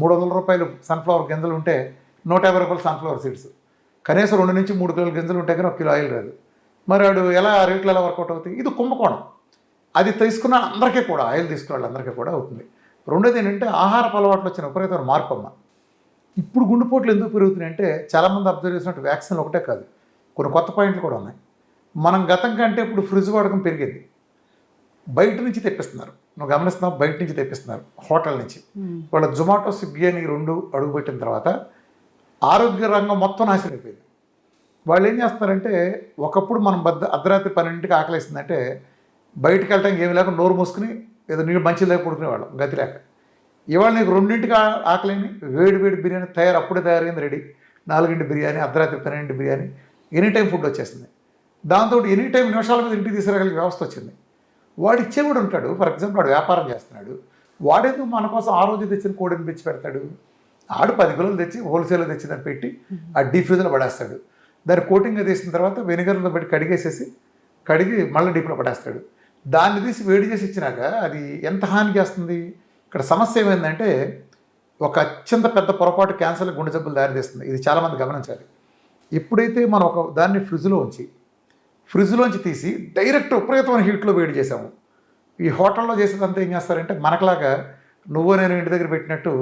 మూడు వందల రూపాయలు సన్ఫ్లవర్ గింజలు ఉంటే నూట యాభై రూపాయలు సన్ఫ్లవర్ సీడ్స్ కనీసం రెండు నుంచి మూడు కిలోల గింజలు ఉంటే కానీ ఒక కిలో ఆయిల్ రాదు. మరి వాడు ఎలా ఆ రేట్లు ఎలా వర్కౌట్ అవుతాయి? ఇది కుంభకోణం. అది తీసుకున్న అందరికీ కూడా ఆయిల్ తీసుకున్న వాళ్ళందరికీ కూడా అవుతుంది. రెండోది ఏంటంటే ఆహార అలవాట్లు వచ్చిన విపరీతమైన మార్పు అమ్మ. ఇప్పుడు గుండెపోట్లు ఎందుకు పెరుగుతున్నాయి అంటే చాలామంది అబ్జర్వ్ చేసినట్టు వ్యాక్సిన్లు ఒకటే కాదు. కొన్ని కొత్త పాయింట్లు కూడా ఉన్నాయి. మనం గతం కంటే ఇప్పుడు ఫ్రిడ్జ్ వాడకం పెరిగింది. బయట నుంచి తెప్పిస్తున్నారు. నువ్వు గమనిస్తున్నావు? బయట నుంచి తెప్పిస్తున్నారు హోటల్ నుంచి. వాళ్ళ జొమాటో స్విగ్గీ అని రెండు అడుగుపెట్టిన తర్వాత ఆరోగ్య రంగం మొత్తం నాశనం అయిపోయింది. వాళ్ళు ఏం చేస్తున్నారంటే ఒకప్పుడు మనం బద్ద అర్ధరాత్రి పన్నెండింటికి ఆకలిస్తుందంటే బయటికి వెళ్ళడానికి ఏమి లేక నోరు మూసుకుని ఏదో నీళ్ళు మంచి లేక పడుకునేవాళ్ళం గతి లేక. ఇవాళ నీకు రెండింటికి ఆకలిని వేడి వేడి బిర్యానీ తయారు అప్పుడే తయారైంది రెడీ. నాలుగింటి బిర్యానీ అర్ధరాత్రి పన్నెండింటి బిర్యానీ ఎనీ టైం ఫుడ్ వచ్చేస్తుంది దాంతో ఎనీ టైం నిమిషాల మీద ఇంటికి తీసుకురాగలిగే వ్యవస్థ వచ్చింది. వాడు ఇచ్చేవాడు ఉంటాడు. ఫర్ ఎగ్జాంపుల్ వాడు వ్యాపారం చేస్తున్నాడు. వాడేందుకు మన కోసం ఆ రోజు తెచ్చిన కోడిని తెచ్చి పెడతాడు? ఆడు పది కిలోలు తెచ్చి హోల్సేల్ తెచ్చి దాన్ని పెట్టి ఆ డీప్ ఫ్రీజ్లో పడేస్తాడు. దాన్ని కోటింగ్ తీసిన తర్వాత వెనిగర్లో పెట్టి కడిగేసేసి కడిగి మళ్ళీ డీప్లో పడేస్తాడు. దాన్ని తీసి వేడి చేసి ఇచ్చినాక అది ఎంత హాని చేస్తుంది? ఇక్కడ సమస్య ఏమైందంటే ఒక అత్యంత పెద్ద పొరపాటు క్యాన్సర్ గుండె జబ్బులు దారితీస్తుంది. ఇది చాలామంది గమనించాలి. ఎప్పుడైతే మనం ఒక దాన్ని ఫ్రిడ్జ్లో ఉంచి ఫ్రిడ్జ్లోంచి తీసి డైరెక్ట్ విపరీతమైన హీట్లో వేడి చేసాము ఈ హోటల్లో చేసేదంతా ఏం చేస్తారంటే మనకలాగా నువ్వు నేను ఇంటి దగ్గర పెట్టినట్టు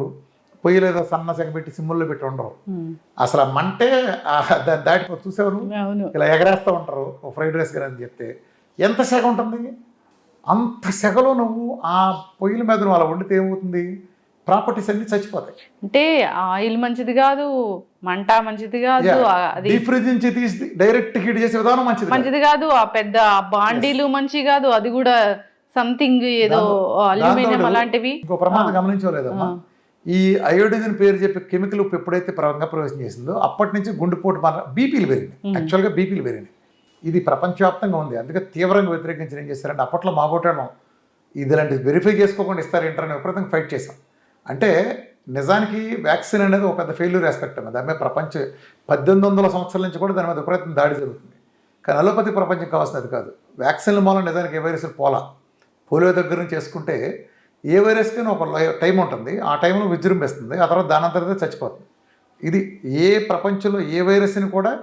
పొయ్యి లేదా సన్న సెగ పెట్టి సిమ్ముల్లో పెట్టి ఉండవు. అసలు ఆ మంటే దాన్ని దాటిపో చూసేవారు ఇలా ఎగరేస్తూ ఉంటారు ఫ్రైడ్ రైస్ కానీ అని చెప్తే. ఎంత సెగ ఉంటుంది? అంత సెగలో నువ్వు ఆ పొయ్యిల మీద నువ్వు అలా వండితే ఏమవుతుంది? ప్రాపర్టీస్ అన్నీ చచ్చిపోతాయి. అంటే ఆయిల్ మంచిది కాదు మంట మంచిది కాదు అది డీప్ ఫ్రిడ్జ్ నుంచి తీసి డైరెక్ట్ హీట్ చేసే విధానం మంచిది. మంచిది కాదు ఆ పెద్ద బాండీలు మంచి కాదు అది కూడా సంథింగ్ ఏదో అల్యూమినియం అలాంటివి. ఇంకో ప్రమాదం గమనించలేదమ్మా. ఈ అయోడిజన్ పేరు చెప్పి కెమికల్ ఉప్పు ఎప్పుడైతే రంగ ప్రవేశం చేసిందో అప్పటి నుంచి గుండెపోటు మన బీపీలు పెరిగినాయి. యాక్చువల్గా బీపీలు పెరిగినాయి. ఇది ప్రపంచవ్యాప్తంగా ఉంది. అందుకే తీవ్రంగా వ్యతిరేకించి ఏం చేస్తారంటే అప్పట్లో మా కొట్టడం ఇది వెరిఫై చేసుకోకుండా ఇస్తారు ఏంటని విపరీతంగా ఫైట్ చేసాం అంటే నిజానికి వ్యాక్సిన్ అనేది ఒక పెద్ద ఫెయిల్యూర్ ఆస్పెక్ట్ అన్నది దాని మీద ప్రపంచ పద్దెనిమిది వందల సంవత్సరాల నుంచి కూడా దాని మీద విపరీతం దాడి జరుగుతుంది. కానీ అలోపతి ప్రపంచం కావాల్సినది కాదు. వ్యాక్సిన్ల మూలం నిజానికి ఏ వైరస్ పోలా. పోలియో దగ్గర నుంచి చేసుకుంటే ఏ వైరస్కైనా ఒక లై- టైం ఉంటుంది. ఆ టైంలో విజృంభిస్తుంది. ఆ తర్వాత దాని చచ్చిపోతుంది. ఇది ఏ ప్రపంచంలో ఏ వైరస్ని కూడా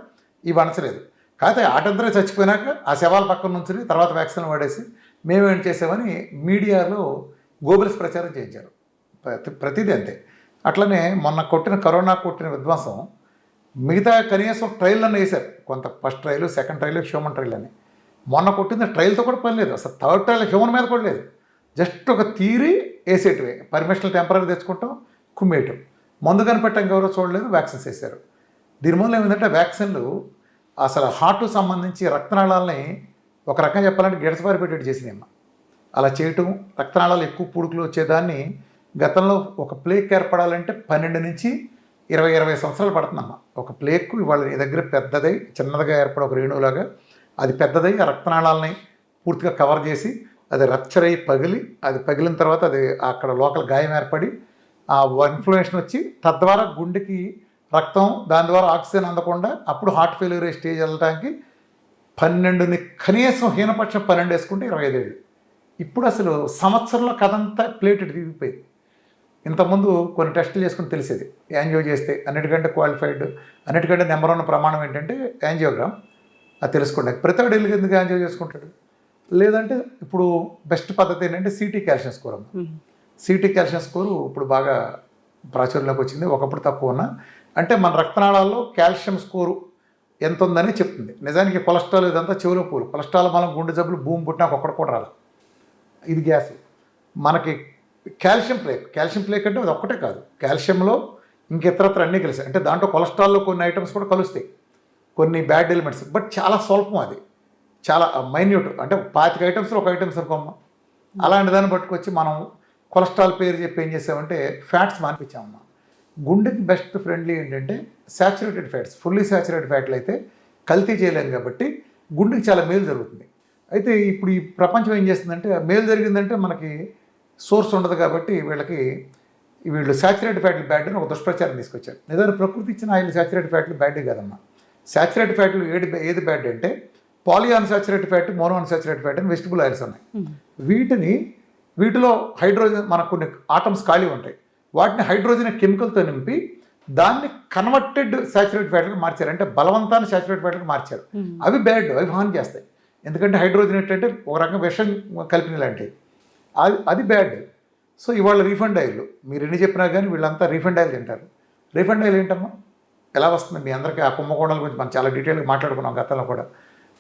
ఇవి అనచలేదు కాకపోతే ఆటంతరే చచ్చిపోయినాక ఆ శవాల పక్కన నుంచి తర్వాత వ్యాక్సిన్ వాడేసి మేమేం చేసామని మీడియాలో గోబెల్స్ ప్రచారం చేయించారు. ప్రతి ప్రతిదీ అంతే. అట్లనే మొన్న కొట్టిన కరోనా కొట్టిన విధ్వంసం మిగతా కనీసం ట్రైల్లను వేశారు. కొంత first trial second trial human trial అని. మొన్న కొట్టిన ట్రైల్తో కూడా పని లేదు. అసలు థర్డ్ ట్రైల్ హ్యూమన్ మీద కూడా లేదు. జస్ట్ ఒక తీరి వేసేటివే. పర్మిషనల్ టెంపరీ తెచ్చుకుంటాం కుమ్మేయటం. మందు కనిపెట్టడం ఎవరో చూడలేదు వ్యాక్సిన్స్ వేశారు. దీని మూలం ఏమిటంటే వ్యాక్సిన్లు అసలు హార్ట్ సంబంధించి రక్తనాళాలని ఒక రకంగా చెప్పాలంటే గిడసపారి పెట్టేట్టు చేసినాయమ్మ అలా చేయటం రక్తనాళాలు ఎక్కువ పూడుకులు వచ్చేదాన్ని గతంలో ఒక ప్లేక్ ఏర్పడాలంటే పన్నెండు నుంచి ఇరవై ఇరవై సంవత్సరాలు పడుతుందమ్మా. ఒక ప్లేక్ ఇవాళ నీ దగ్గర పెద్దదై చిన్నదిగా ఏర్పడే ఒక రేణువులాగా అది పెద్దదై ఆ రక్తనాళాలని పూర్తిగా కవర్ చేసి అది రప్చర్ అయ్యి పగిలి అది పగిలిన తర్వాత అది అక్కడ లోకల్ గాయం ఏర్పడి ఆ ఇన్ఫ్లమేషన్ వచ్చి తద్వారా గుండెకి రక్తం దాని ద్వారా ఆక్సిజన్ అందకుండా అప్పుడు హార్ట్ ఫెయిల్యూర్ స్టేజ్ వెళ్ళడానికి పన్నెండుని కనీసం హీనపక్షం పన్నెండు వేసుకుంటే ఇరవై ఐదేళ్ళు. ఇప్పుడు అసలు సంవత్సరంలో కథంతా ప్లేట్ తిరిగిపోయింది. ఇంతకుముందు కొన్ని టెస్టులు చేసుకుని తెలిసేది. యాంజియో చేస్తే అన్నిటికంటే క్వాలిఫైడ్ అన్నిటికంటే నెంబర్ వన్ ప్రమాణం ఏంటంటే యాంజియోగ్రామ్. అది తెలుసుకోండి. ప్రతి వాడు వెళ్ళి ఎందుకు యాంజియో చేసుకుంటాడు? లేదంటే ఇప్పుడు బెస్ట్ పద్ధతి ఏంటంటే సిటీ కాల్షియం స్కోర్ అమ్మ. సిటీ కాల్షియం స్కోరు ఇప్పుడు బాగా ప్రాచుర్యంలోకి వచ్చింది. ఒకప్పుడు తక్కువ ఉన్నా. అంటే మన రక్తనాళాల్లో కాల్షియం స్కోరు ఎంత ఉందని చెప్తుంది. నిజానికి కొలెస్ట్రాల్ ఇదంతా చెవులో పూలు కొలెస్ట్రాల్ మనం గుండె జబ్బులు భూమి పుట్టినా ఒక్కటి కూడా రాలి ఇది గ్యాస్. మనకి కాల్షియం ప్లేక్ కాల్షియం ప్లేక్ అంటే అది ఒక్కటే కాదు. కాల్షియంలో ఇంకెతరత్ర అన్నీ కలిసాయి అంటే దాంట్లో కొలెస్ట్రాల్లో కొన్ని ఐటమ్స్ కూడా కలుస్తాయి. కొన్ని బ్యాడ్ ఎలిమెంట్స్ బట్ చాలా స్వల్పం అది. చాలా మైన్యూట్ అంటే పాతిక ఐటమ్స్లో ఒక ఐటమ్స్ అనుకోమ్మ. అలాంటి దాన్ని పట్టుకొచ్చి మనం కొలెస్ట్రాల్ పేరు చెప్పి ఏం చేసామంటే ఫ్యాట్స్ మానిపించామమ్మా. గుండెకి బెస్ట్ ఫ్రెండ్లీ ఏంటంటే సాచురేటెడ్ ఫ్యాట్స్ ఫుల్లీ సాచురేటెడ్ ఫ్యాట్లు అయితే కల్తీ చేయలేము కాబట్టి గుండెకి చాలా మేలు జరుగుతుంది. అయితే ఇప్పుడు ఈ ప్రపంచం ఏం చేస్తుందంటే మేలు జరిగిందంటే మనకి సోర్స్ ఉండదు కాబట్టి వీళ్ళకి వీళ్ళు సాచురేటెడ్ ఫ్యాట్లు బ్యాడ్ అని ఒక దుష్ప్రచారం తీసుకొచ్చారు. నిజానికి ప్రకృతి ఇచ్చిన ఆయిల్ సాచురేటెడ్ ఫ్యాట్లు బ్యాడ్ కదమ్మా. సాచురేటెడ్ ఫ్యాట్లు ఏది ఏది బ్యాడ్ అంటే poly unsaturated fat mono unsaturated fat అని వెజిటబుల్ ఆయిల్స్ ఉన్నాయి వీటిని వీటిలో హైడ్రోజన్ మనకు కొన్ని ఆటమ్స్ ఖాళీ ఉంటాయి. వాటిని హైడ్రోజన్ కెమికల్తో నింపి దాన్ని కన్వర్టెడ్ సాచురేట్ ఫ్యాట్గా మార్చారు. అంటే బలవంతాన్ని సాచురేట్ ఫ్యాట్గా మార్చారు. అవి బ్యాడ్ అవి హాని చేస్తాయి. ఎందుకంటే హైడ్రోజన్ ఏంటంటే ఒక రకంగా విషం కలిపిన లాంటివి. అది అది బ్యాడ్ సో ఇవాళ రీఫండ్ ఆయిల్ మీరు ఎన్ని చెప్పినా కానీ వీళ్ళంతా రీఫండ్ ఆయిల్ తింటారు. రీఫండ్ ఆయిల్ ఏంటమ్మా? ఎలా వస్తుంది? మీ అందరికీ ఆ కుంభకోణాల గురించి మనం చాలా డీటెయిల్గా మాట్లాడుకున్నాం గతంలో కూడా.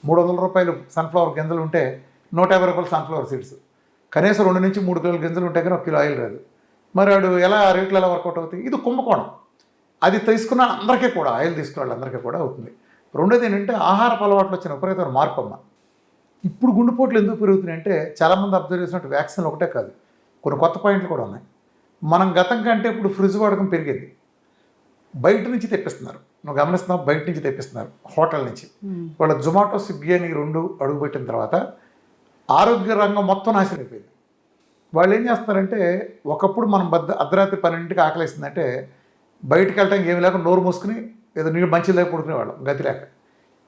మూడు వందల రూపాయలు సన్ఫ్లవర్ గింజలు ఉంటే నూట యాభై రూపాయలు సన్ఫ్లవర్ సీడ్స్ కనీసం రెండు నుంచి మూడు కిలోల గింజలు ఉంటే కానీ ఒక కిలో ఆయిల్ రాదు. మరి వాడు ఎలా ఆ రేట్లు ఎలా వర్కౌట్ అవుతాయి? ఇది కుంభకోణం అది తీసుకున్న అందరికీ కూడా ఆయిల్ తీసుకున్న వాళ్ళందరికీ కూడా అవుతుంది. రెండోది ఏంటంటే ఆహారపు అలవాట్లు వచ్చిన విపరీతమైన మార్పు అమ్మ. ఇప్పుడు గుండెపోట్లు ఎందుకు పెరుగుతున్నాయి అంటే చాలామంది అబ్జర్వ్ చేసినట్టు వ్యాక్సిన్ ఒకటే కాదు. కొన్ని కొత్త పాయింట్లు కూడా ఉన్నాయి. మనం గతం కంటే ఇప్పుడు ఫ్రిడ్జ్ వాడకం పెరిగింది. బయట నుంచి తెప్పిస్తున్నారు. నువ్వు గమనిస్తున్నావు? బయట నుంచి తెప్పిస్తున్నారు. హోటల్ నుంచి. వాళ్ళ జొమాటో స్విగ్గీ అని రెండు అడుగుపెట్టిన తర్వాత ఆరోగ్య రంగం మొత్తం నాశనం అయిపోయింది. వాళ్ళు ఏం చేస్తున్నారంటే ఒకప్పుడు మనం బద్ద అర్ధరాత్రి పన్నెండింటికి ఆకలేసిందంటే బయటికి వెళ్ళడానికి ఏమి లేక నోరు మూసుకుని ఏదో నీళ్ళు మంచి లేక పడుకునేవాళ్ళం గతి లేక.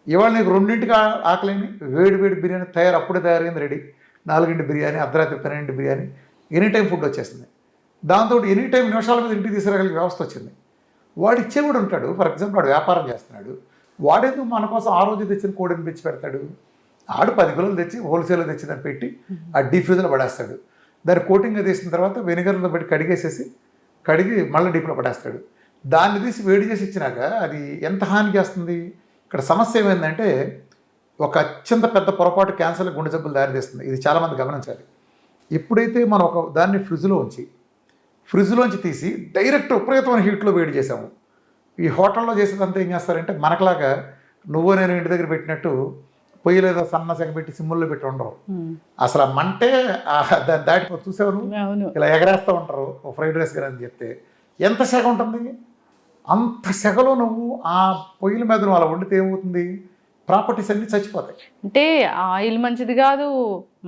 ఇవాళ నీకు రెండింటికి ఆకలిని వేడి వేడి బిర్యానీ తయారు అప్పుడే తయారైంది రెడీ. నాలుగింటి బిర్యానీ అర్ధరాత్రి పన్నెండింటి బిర్యానీ ఎనీ టైం ఫుడ్ వచ్చేస్తుంది దాంతో ఎనీ టైం నిమిషాల మీద ఇంటికి తీసుకురాగలిగే వ్యవస్థ వచ్చింది. వాడు ఇచ్చేవాడు ఉంటాడు. ఫర్ ఎగ్జాంపుల్ వాడు వ్యాపారం చేస్తున్నాడు. వాడేందుకు మన కోసం ఆ రోజు తెచ్చిన కోడిని తెచ్చి పెడతాడు. ఆడు పది కిలోలు తెచ్చి హోల్సేల్లో తెచ్చి దాన్ని పెట్టి ఆ డీప్ పడేస్తాడు. దాన్ని కోటింగ్ తీసిన తర్వాత వెనిగర్లో పెట్టి కడిగేసేసి కడిగి మళ్ళీ డీప్లో పడేస్తాడు. దాన్ని తీసి వేడి చేసి ఇచ్చినాక అది ఎంత హాని చేస్తుంది? ఇక్కడ సమస్య ఏమైందంటే ఒక అత్యంత పెద్ద పొరపాటు క్యాన్సర్ గుండె జబ్బులు దారితీస్తుంది. ఇది చాలామంది గమనించాలి. ఎప్పుడైతే మనం ఒక దాన్ని ఫ్రిడ్జ్లో ఉంచి ఫ్రిడ్జ్లోంచి తీసి డైరెక్ట్ విపరీతమైన హీట్లో వేడి చేసాము ఈ హోటల్లో చేసేదంతా ఏం చేస్తారంటే మనకలాగా నువ్వు నేను ఇంటి దగ్గర పెట్టినట్టు పొయ్యి లేదా సన్న సెగ పెట్టి సిమ్ముల్లో పెట్టి ఉండరు అసలు ఆ మంటే దాన్ని దాటి చూసావు నువ్వు? అవును. ఇలా ఎగరేస్తూ ఉంటారు ఫ్రైడ్ రైస్ కానీ అని చెప్తే. ఎంత సెగ ఉంటుంది? అంత సెగలో నువ్వు ఆ పొయ్యిల మీద నువ్వు అలా వండితే ఏమవుతుంది? ప్రాపర్టీస్ అన్నీ చచ్చిపోతాయి. అంటే ఆయిల్ మంచిది కాదు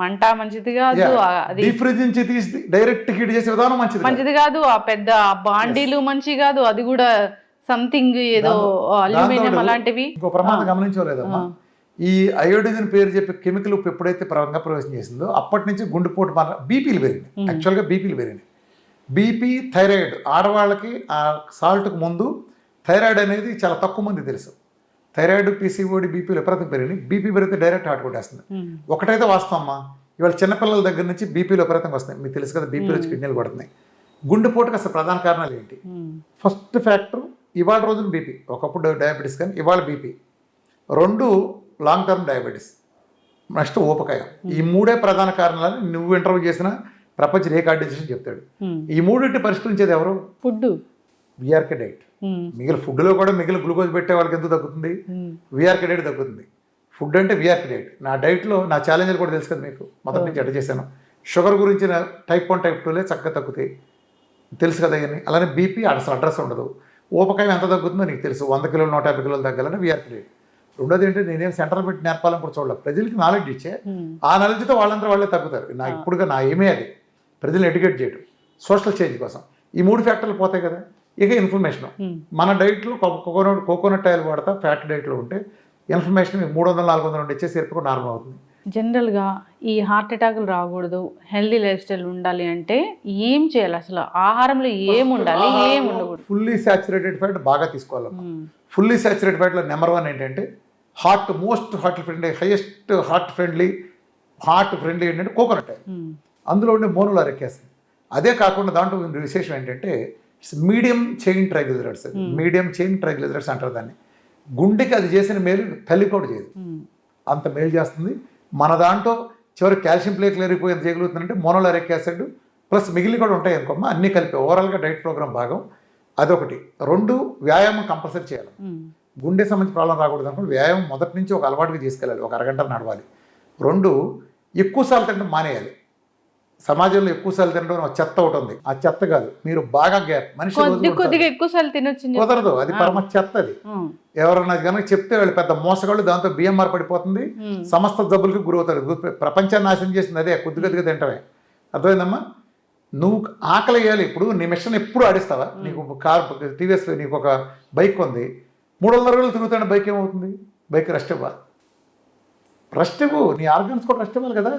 మంట మంచిది కాదు అది ఫ్రిడ్జ్ నుంచి తీసి డైరెక్ట్ హీట్ చేసే విధానం మంచిది. మంచిది కాదు ఆ పెద్ద బాండీలు మంచి కాదు అది కూడా సంథింగ్ ఏదో అల్యూమినియం అలాంటివి. ఇంకో ప్రమాదం గమనించలేదమ్మా. ఈ అయోడిజన్ పేరు చెప్పి కెమికల్ ఉప్పు ఎప్పుడైతే రంగ ప్రవేశం చేసిందో అప్పటి నుంచి గుండెపోటు మన బీపీలు పెరిగినాయి. యాక్చువల్గా బీపీలు పెరిగినాయి. బీపీ థైరాయిడ్ ఆడవాళ్ళకి ఆ సాల్ట్కి ముందు థైరాయిడ్ అనేది చాలా తక్కువ మంది తెలుసు. థైరాయిడ్ పీసీఓడి బీపీలు విపరీతం పెరిగినాయి. బీపీ పెరిగితే డైరెక్ట్ హార్ట్ కొట్టేస్తుంది. ఒకటైతే వాస్తవం అమ్మా. ఇవాళ చిన్నపిల్లల దగ్గర నుంచి బీపీలు విపరీతంగా వస్తాయి మీకు తెలుసు కదా బీపీలు వచ్చి కిడ్నీలు కొడుతున్నాయి గుండెపోటుకి అసలు ప్రధాన కారణాలు ఏంటి. ఫస్ట్ ఫ్యాక్టర్ ఇవాళ రోజున బీపీ. ఒకప్పుడు డయాబెటీస్ కానీ ఇవాళ బీపీ. రెండు లాంగ్ టర్మ్ డయాబెటీస్. నెక్స్ట్ ఊపకాయం. ఈ మూడే ప్రధాన కారణాలని నువ్వు ఇంటర్వ్యూ చేసిన ప్రపంచ రీకార్డైజేషన్ చెప్తాడు. ఈ మూడింటి పరిష్కరించేది ఎవరు? Food VRK diet. మిగిలిన ఫుడ్లో కూడా మిగిలిన గ్లూకోజ్ పెట్టే వాళ్ళకి ఎంత తగ్గుతుంది. విఆర్కే డైట్ తగ్గుతుంది ఫుడ్ అంటే విఆర్కే డైట్. నా డైట్లో నా ఛాలెంజ్లు కూడా తెలుసు కదా మీకు. మొదటి నుంచి అడ్డ చేశాను. షుగర్ గురించి టైప్ వన్ టైప్ టూలే చక్కగా తగ్గుతాయి. తెలుసు కదా ఇవన్నీ. అలానే బీపీ అసలు అడ్రస్ ఉండదు. ఊపకాయం ఎంత తగ్గుతుందో నీకు తెలుసు. వంద కిలోలు నూట యాభై కిలోలు తగ్గాలని విఆర్కే డైట్. రెండోది ఏంటంటే నేనేం సెంటర్ పెట్టి నేర్పాలని కూడా చూడలేదు. ప్రజలకి నాలెడ్జ్ ఇచ్చే. ఆ నాలెడ్జ్తో వాళ్ళందరూ వాళ్ళే తగ్గుతారు. నా ఇప్పుడుగా నా ఏమే అది? ప్రజల్ని ఎడ్యుకేట్ చేయడం సోషల్ చేంజ్ కోసం. ఈ మూడు ఫ్యాక్టర్లు పోతాయి కదా. ఇక ఇన్ఫర్మేషన్ ఉమ్. మన డైట్లో కోకోనట్ కోకోనట్ ఆయిల్ వాడతా ఫ్యాట్ డైట్లో ఉంటే ఇన్ఫర్మేషన్ మీకు మూడు వందల నాలుగు వందల నుండి ఇచ్చేసరికి కూడా నార్మల్ అవుతుంది. జనరల్గా ఈ హార్ట్ అటాకులు రాకూడదు. హెల్దీ లైఫ్ స్టైల్ ఉండాలి అంటే ఏం చేయాలి? అసలు ఆహారంలో ఏం ఉండాలి? ఏం ఉండకూడదు? ఫుల్లీ సాచురేటెడ్ ఫ్యాట్ బాగా తీసుకోవాలి. ఫుల్లీ సాచురేటెడ్ ఫ్యాట్లో నెంబర్ వన్ ఏంటంటే heart most heart friendly highest heart friendly heart friendly ఏంటంటే కోకోనట్ ఆయిల్. అందులో ఉండే మోనులు అరెక్కేస్తుంది అదే కాకుండా దాంట్లో విశేషం ఏంటంటే medium chain triglycerides medium chain triglycerides అంటారు దాన్ని. గుండెకి అది చేసిన మేలు తల్లి కూడా చేయదు. ఉమ్. అంత మేలు చేస్తుంది. మన దాంట్లో చివరి కాల్షియం ప్లేట్లు ఎరిగిపోయి ఎంత చేయగలుగుతుందంటే మోనోలరిక్ యాసిడ్ ప్లస్ మిగిలిన కూడా ఉంటాయి అనుకోమ్మా అన్నీ కలిపి ఓవరాల్గా డైట్ ప్రోగ్రామ్ భాగం. అదొకటి. రెండు వ్యాయామం కంపల్సరీ చేయాలి. ఉమ్. గుండె సంబంధించి ప్రాబ్లం రాకూడదు అనుకుంటే వ్యాయామం మొదటి నుంచి ఒక అలవాటుగా తీసుకెళ్ళాలి. ఒక అరగంట నడవాలి. రెండు ఎక్కువసార్లు తినడం మానేయాలి. సమాజంలో ఎక్కువసార్లు తినడం ఒక చెత్త ఒకటి ఉంది. ఆ చెత్త కాదు. మీరు బాగా గ్యాప్ మనిషి కొద్దిగా ఎక్కువ సార్లు తినొచ్చు సార్లు. కుదరదు. అది పరమ చెత్త అది. ఎవరన్నా కనుక చెప్తే వాళ్ళు పెద్ద మోసగాళ్ళు దాంతో బిఎంఆర్ పడిపోతుంది. సమస్త జబ్బులకి గురవుతారు. ప్రపంచాన్ని నాశనం చేసింది అదే. కొద్ది కొద్దిగా తింటమే అర్థమైందమ్మా? నువ్వు ఆకలి వేయాలి. ఇప్పుడు నీ మిషన్ ఎప్పుడు ఆడిస్తావా? నీకు కార్ టీవీఎస్ నీకు ఒక బైక్ ఉంది. మూడు వందల రోజులు తిరుగుతున్న బైక్ ఏమవుతుంది? బైక్ రెస్ట్ ఇవ్వాలి రెస్ట్ ఇవ్వు. నీ ఆర్గన్స్ కూడా రెస్ట్ ఇవ్వాలి కదా.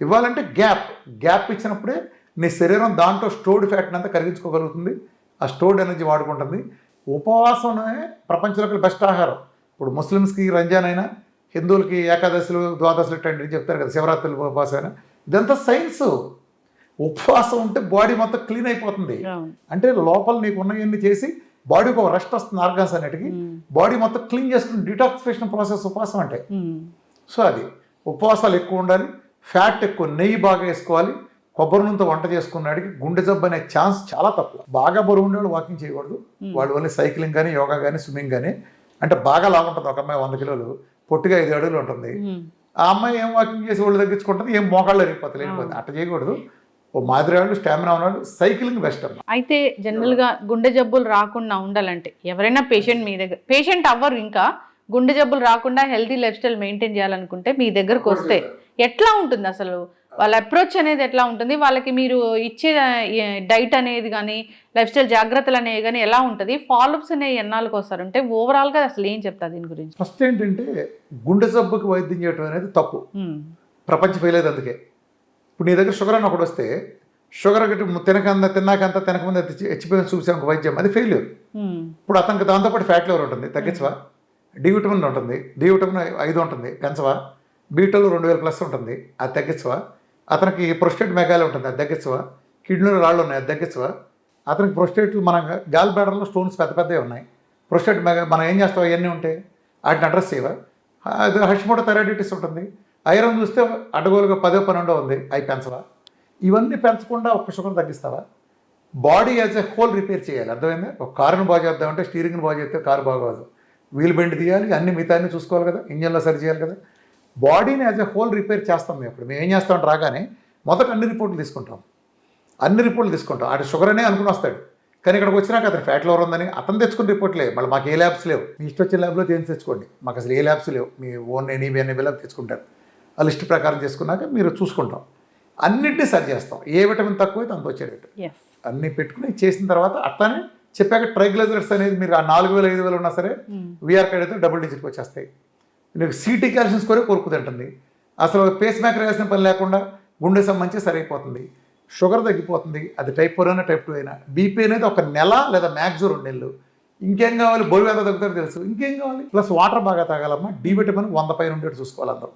ఇవ్వాలంటే గ్యాప్. గ్యాప్ ఇచ్చినప్పుడే నీ శరీరం దాంట్లో స్టోర్డ్ ఫ్యాట్ని అంతా కరిగించుకోగలుగుతుంది. ఆ స్టోర్డ్ ఎనర్జీ వాడుకుంటుంది. ఉపవాసమే ప్రపంచంలోకి బెస్ట్ ఆహారం. ఇప్పుడు ముస్లిమ్స్కి రంజాన్ అయినా హిందువులకి ఏకాదశులు ద్వాదశులు ఇట్లాంటివి చెప్తారు కదా శివరాత్రులు ఉపవాసం అయినా. ఇదంతా సైన్స్. ఉపవాసం ఉంటే బాడీ మొత్తం క్లీన్ అయిపోతుంది. అంటే లోపల నీకు ఉన్నవన్నీ చేసి బాడీకి ఒక రెస్ట్ వస్తుంది ఆర్గాన్స్ అన్నిటికీ. ఉమ్. బాడీ మొత్తం క్లీన్ చేసుకుని డిటాక్సిఫికేషన్ ప్రాసెస్ ఉపవాసం అంటే. సో అది. ఉపవాసాలు ఎక్కువ ఉండాలి. ఫ్యాట్ ఎక్కువ నెయ్యి బాగా వేసుకోవాలి. కొబ్బరి నూనెతో వంట చేసుకున్నాడికి గుండె జబ్బు అనే ఛాన్స్ చాలా తక్కువ. బాగా బరువు ఉండేవాళ్ళు వాకింగ్ చేయకూడదు. వాళ్ళు వల్ల సైక్లింగ్ కానీ యోగా కానీ స్విమ్మింగ్ కానీ అంటే బాగా లాగుంటుంది. ఒక అమ్మాయి వంద కిలోలు పొట్టిగా ఐదు అడుగులు ఉంటుంది. ఆ అమ్మాయి ఏం వాకింగ్ చేసి ఒళ్ళు తగ్గించుకుంటుంది ఏం మోకాళ్ళు ఎరిగిపోతుంది వెళ్ళిపోతుంది అట్లా చేయకూడదు. ఓ మాదిరి వాళ్ళు స్టామినా ఉన్నాడు సైక్లింగ్ బెస్ట్ అమ్మ. అయితే జనరల్గా గుండె జబ్బులు రాకుండా ఉండాలంటే ఎవరైనా పేషెంట్ మీ దగ్గర పేషెంట్ అవ్వరు ఇంకా. గుండె జబ్బులు రాకుండా హెల్తీ లైఫ్ స్టైల్ మెయింటైన్ చేయాలనుకుంటే మీ దగ్గరకు వస్తే ఎట్లా ఉంటుంది అసలు? వాళ్ళ అప్రోచ్ అనేది ఎట్లా ఉంటుంది? వాళ్ళకి మీరు ఇచ్చే డైట్ అనేది కానీ లైఫ్ స్టైల్ జాగ్రత్తలు అనేవి కానీ ఎలా ఉంటుంది? ఫాలోఅప్స్ అనేవి ఎన్నాళ్ళకి వస్తారంటే ఓవరాల్గా అసలు ఏం చెప్తా దీని గురించి? ఫస్ట్ ఏంటంటే గుండె జబ్బుకి వైద్యం చేయడం అనేది తప్పు. ప్రపంచం ఫెయిల్ అందుకే. ఇప్పుడు నీ దగ్గర షుగర్ అని ఒకటి వస్తే షుగర్ ఒకటి తినకంత తిన్నాకంత తినకముందు హెచ్చిపోయిన చూసాం ఒక వైద్యం అది ఫెయిల్యూర్. ఇప్పుడు అతనికి దాంతోపాటు ఫ్యాట్ లివర్ ఉంటుంది తగ్గించవా? డి విటమిన్ ఉంటుంది డి విటమిన్ ఐదు ఉంటుంది పెంచవా? బీటలు రెండు వేల ప్లస్ ఉంటుంది అది తగ్గించవా? అతనికి ప్రొస్టేట్ మెగాలి ఉంటుంది అది తగ్గించవా? కిడ్నీలో రాళ్ళు ఉన్నాయి అది తగ్గించవా? అతనికి ప్రొస్టేట్లు మన గాల్ బ్లాడర్లో స్టోన్స్ పెద్ద పెద్దవి ఉన్నాయి. ప్రొస్టేట్ మెగా మనం ఏం చేస్తాం అవన్నీ ఉంటాయి వాటిని అడ్రస్ చేయవా? అది హష్మోటో థైరాయిడిటిస్ ఉంటుంది. ఐరన్ చూస్తే అడ్డగోలుగా పదో పన్నెండో ఉంది అవి పెంచవా? ఇవన్నీ పెంచకుండా ఒక్క sugar తగ్గిస్తావా? Body as a whole repair చేయాలి అర్థమైందా? ఒక కారును బాగు చేద్దామంటే స్టీరింగ్ని బాగు చేస్తే కారు బాగోదు. వీల్ బెండ్ తీయాలి అన్ని మిగతా చూసుకోవాలి కదా ఇంజన్లో సరి చేయాలి కదా. బాడీని యాజ్ ఎ హోల్ రిపేర్ చేస్తాం మేము ఇప్పుడు. మేము ఏం చేస్తామంటే రాగానే మొదట అన్ని రిపోర్ట్లు తీసుకుంటాం. అన్ని రిపోర్ట్లు తీసుకుంటాం. అటు షుగర్ అనే అనుకుని వస్తాడు. కానీ ఇక్కడికి వచ్చినాక అతను ఫ్యాట్ లివర్ ఉందని అతను తెచ్చుకున్న రిపోర్ట్ లేవు మళ్ళీ మాకు ఏ ల్యాబ్స్ లేవు. మీ ఇష్టం వచ్చిన ల్యాబ్లో చేసి తెచ్చుకోండి. మాకు అసలు ఏ ల్యాబ్స్ లేవు. మీ ఓన్ ఎనీబీ అనే ల్యాబ్ తెచ్చుకుంటారు. ఆ లిస్ట్ ప్రకారం చేసుకున్నాక మీరు చూసుకుంటాం. అన్నింటినీ సరి చేస్తాం. ఏ విటమిన్ తక్కువైతే అంత వచ్చేటట్టు అన్నీ పెట్టుకుని చేసిన తర్వాత అట్లానే చెప్పాక ట్రైగ్లైజర్స్ అనేది మీరు ఆ నాలుగు వేలు ఐదు వేలు ఉన్నా సరే విఆర్ కార్డ్ అయితే డబుల్ డిజిట్కి వచ్చేస్తాయి. నీకు సీటీ క్యాల్షియం స్కోరే కోరుకుతుంటుంది అసలు పేస్ మేకర్ వేసిన పని లేకుండా గుండె సంబంధించి సరైపోతుంది. షుగర్ తగ్గిపోతుంది. అది టైప్ ఫోర్ అయినా టైప్ టూ అయినా. బీపీ అనేది ఒక నెల లేదా మ్యాక్సిమం రెండు నెలలు. ఇంకేం కావాలి? బరువు ఎంత తగ్గుతారో తెలుసు. ఇంకేం కావాలి? ప్లస్ వాటర్ బాగా తాగాలమ్మా. డి విటమిన్ వంద పైన ఉండేట్టు చూసుకోవాలి అందరూ.